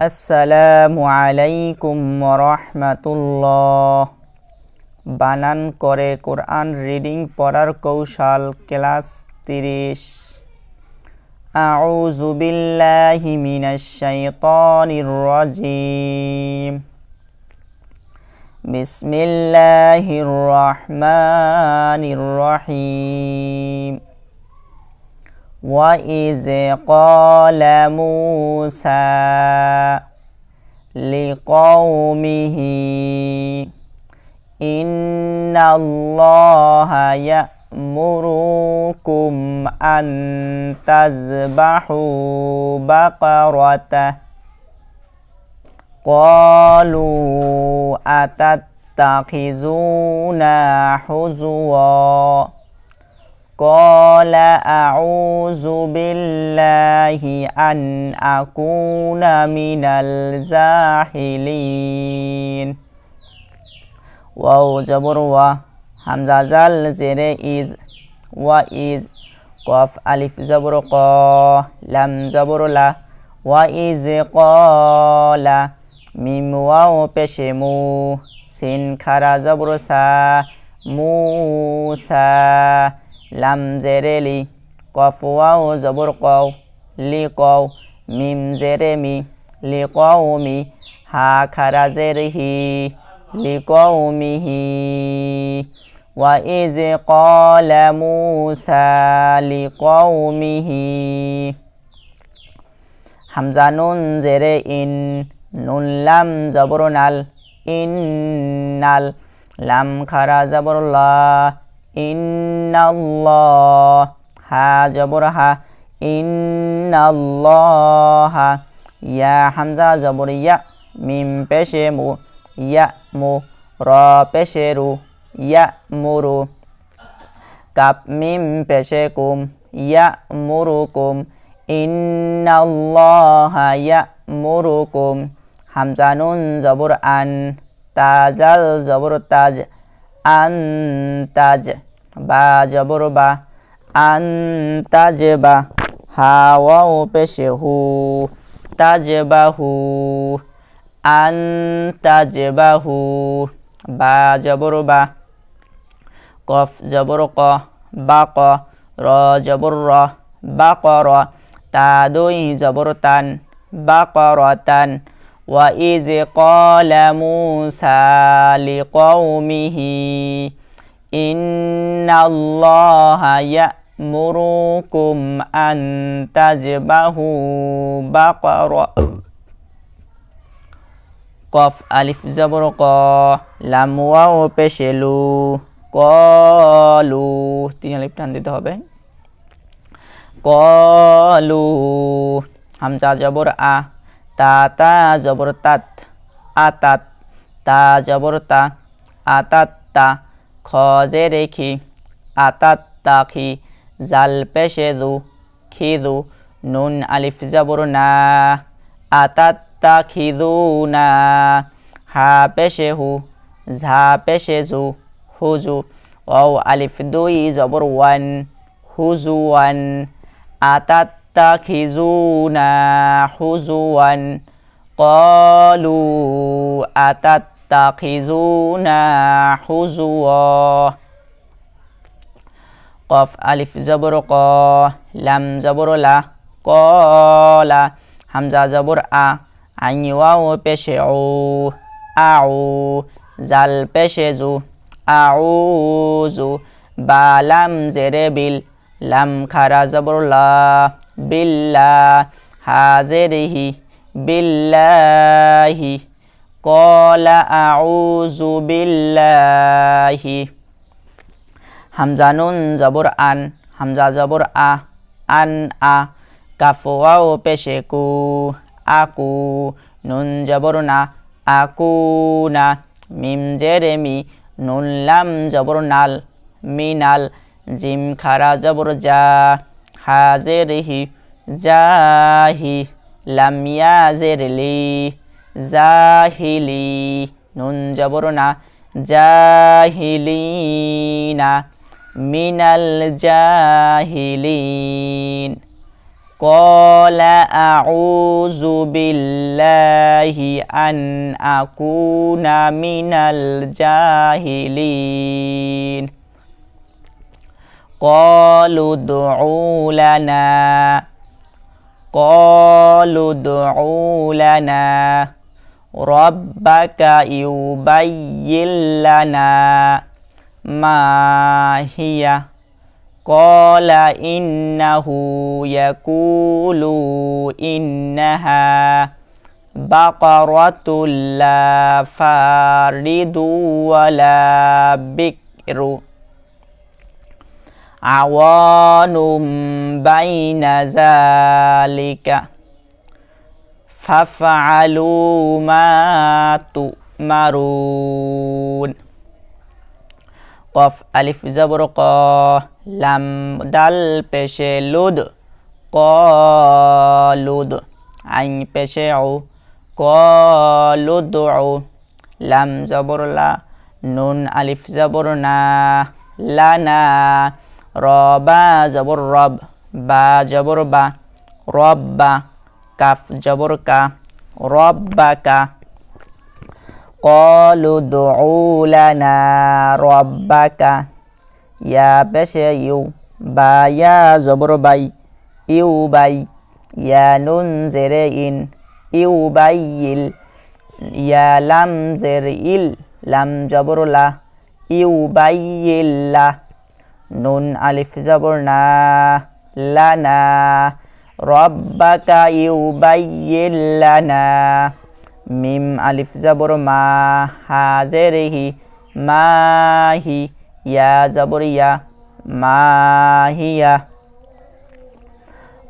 আসসালামু আলাইকুম রহমাতুল্লাহ বানান করে কোরআন রিডিং পড়ার কৌশল ক্লাস তিরিশ أعوذ بالله من الشيطان الرجيم بسم الله الرحمن الرحيم وإذ قال موسى لقومه إن الله يأمركم أن تذبحوا بقرة قالوا أتتخذونا حزوا قال أعوذ بالله أن أكون من الجاهلين واو جبر و همزة زل زير إز و إز قف ألف جبر قا لم جبر لا و إز قال ميم واو بشمو سين خرا جبر سا موسى লাম জেরে লি কফ ওয়াও জবর কও লি কও মিম জেরে মি লি কও মি হা খারা জেরে হি لقومه وإذ قال موسى لقومه হামজা নুন জেরে ইন নুন লাম জবর নাল ইন নাল লাম খারা জবর লা ইন্নাল্লাহ। হা, জবর, হা। ইন্নাল্লাহ। ইয়া হামজা, জবর, ইয়া। মিম, পেশে, মু। মু। র, পেশে, রু। ইয়া মুরু কাপ, মিম, পেশে, কুম। ইয়া মুরুকুম ইন্নাল্লাহা, ইয়া মুরুকুম হামজা, নুন, জবর, আন। তাজাল, জবর, তাজ। আন, তাজ। বা জবর বা আন তাজ বা হাওয়াও পেশে হু তাজ বা হু আন্তাজবাহু বা জবর বা কফ জবর ক বা ক র জবর র বা ক র তা দুই জবর তান বা ক র তান وإذ قال موسى لقومه إن الله يأمركم أن تذبحوا بقرة কফ আলিফ জবর ক লাম ওয়াও পেশেলু কলু তিন আলিফ টান দিতে হবে কলু হামজা জবর আ তা তা জবর তাত আতাত তা জবর তা আতাত তা খ জে রেখি, আতাত তাখি, জাল পেশে জু, খিজু, নুন আলিফ জবর না, আতাত তাখিদুনা হা পেশে হু, ঝা পেশে জু হুজু ওয়াও আলিফ দুই জবর ওয়ান হুজু ওয়ান আতাত্তাখিজুনা হুজুয়ান কলু আতাত্তাখিজুনা হুজুয়া কফ আলিফ জবর ক লাম জবর লা কলা হামজা জবর আ আইন ওয়াও পেশে ও আউ জাল পেশে জু আউজু বালাম জেরে বিল লাম খারা জবর লা বিল্লা হাজেরিহি বিল্লাহি কলা আউজু বিল্লাহি হামজা নুন জবর আন হামজা জবর আ আন আ কাফওয়াও পেশে কু আকু নুন জবর না আকু না মিম জেরে মি নুন লাম জবর নাল মিনাল জিম খারা জবর যা হাজের হি জাহি লাম ইয়াজের লি জাহিলি নুন জবর না জাহিলিনা মিনাল জাহিলিন قال أعوذ بالله أن أكون من الجاهلين قالوا ادعوا لنا قالوا ادعوا لنا ربك يبين لنا ما هي قال إنه يقول إنها بقرة لا فارد ولا بكر عوان بين ذلك ফাফালু মা তুমারুন। কফ, আলিফ ক, লাম দাল পেশে, লুদ, কলুদ। আইন, পেশে ও কলুদ ও লাম, জবর, লা, নুন, আলিফ, জবর, না লানা রবা জবর, রব, বা, জবর, বা, রব, বা। কাফ, জবর কা, রব বা কা। কলু দৌলানা রব বা কা। ইয়া পেশে ইউ বা ইয়া জবর বাই, ইউ বাই। ইয়া নুন জেরে ইন, ইউ বাই ইল। ইয়া লাম জের ইল, লাম জবর লা। ইউ বাই ইল্লা নুন আলিফ জবর না লানা রব্বাকা ইউ বাই ইল্লানা মিম আলিফ জবর মা হা জেরেহি মাহি ইয়া জবর ইয়া মাহিয়া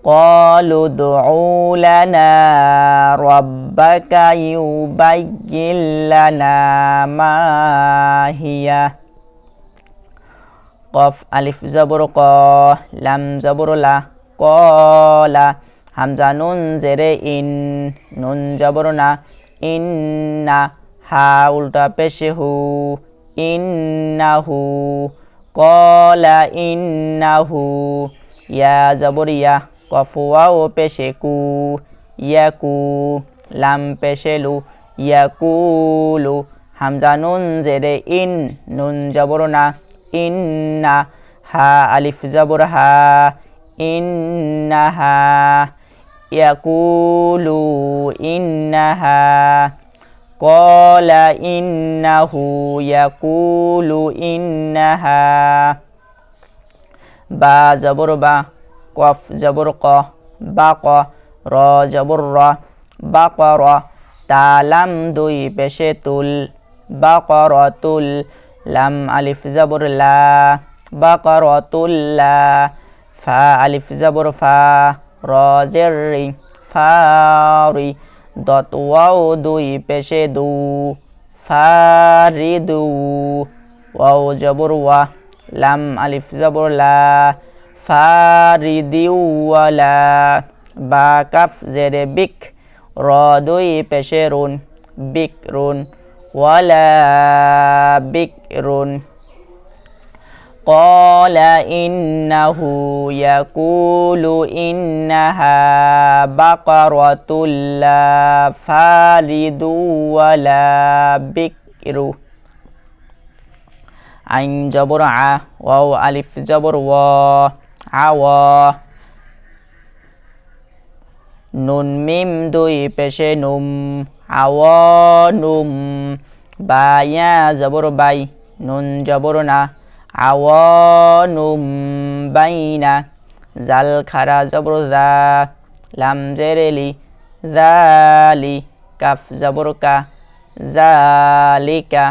قالوا ادعوا لنا ربك يبين لنا ما هي قف ألف زبر ق لم زبر لا কলা। হামজা নুন জেরে ইন, নুন জবর না। ইন না হা উল্টা পেশে হু। ইন্না হু। কলা ইন্না হু। ইয়া জবর ইয়া। কফুয়া ও পেশে কু। ইয়াকু লাম পেশে লু। ইয়াকুলু হামজা নুন জেরে ইন, নুন জবর না। ইন্না হা আলিফ জবর হা। إنها يقول إنها قال إنه يقول إنها با زبر با قف زبر ق باق را زبر را بقر تعلم دوي بشتل بقرة لم ألف زبر لا بقرة لا ফা, আলিফ, জবর ফা র জেরি ফারি দত, ওয়াও, দুই, পেশে, দু ফারিদু ওয়াও, জবর, ওয়া, লাম, আলিফ, জবর, লা ফারিদিওয়ালা বা, কাফ, জেরে, বিক, র, দুই, পেশে, রুন, বিক, রুন ওয়ালা বিক, রুন قال إنه يقول إنها بقرة لا فارد ولا بكر عين جبر ع واو ألف جبر و عوا নুন মিম দুই পেশে নুম আও নুম বায়া জবর বাই নুন জবর না আওয়ানুম বাইনা জাল খারা জবর জা লাম জেরেলি জালি কাফ জবর কা জালিকা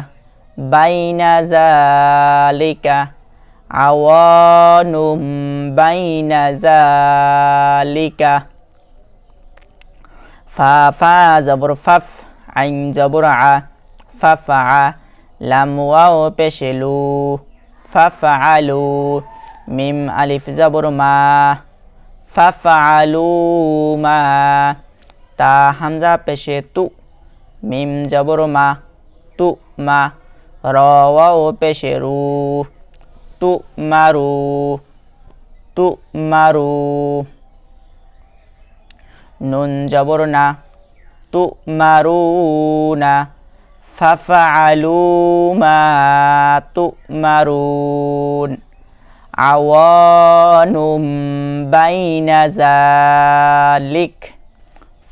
বাইনা জালিকা আওয়ানুম বাইনা জালিকা ফা ফা জবর ফাফ আইন জবর আ ফাফা ফাফআলু মিম আলিফ জবর মা ফাফআলু মা তা হামজা পেশে তু মিম জবর মা তু মা র ওয়াও পেশে রু তু মারু তু মারু নুন জবর না তু মারুনা ফাফআলু ففعلوا ما تؤمرون عوان بين ذلك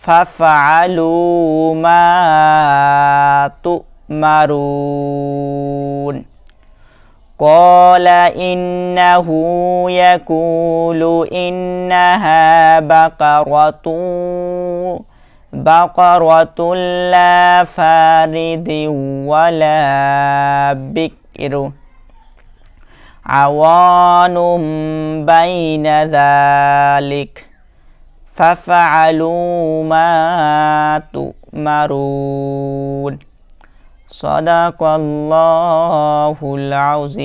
ففعلوا ما تؤمرون قال إنه يقول إنها بقرة بقرة لا فارد ولا بكر. عوان بين ذلك فافعلوا ما تؤمرون. صدق الله العظيم.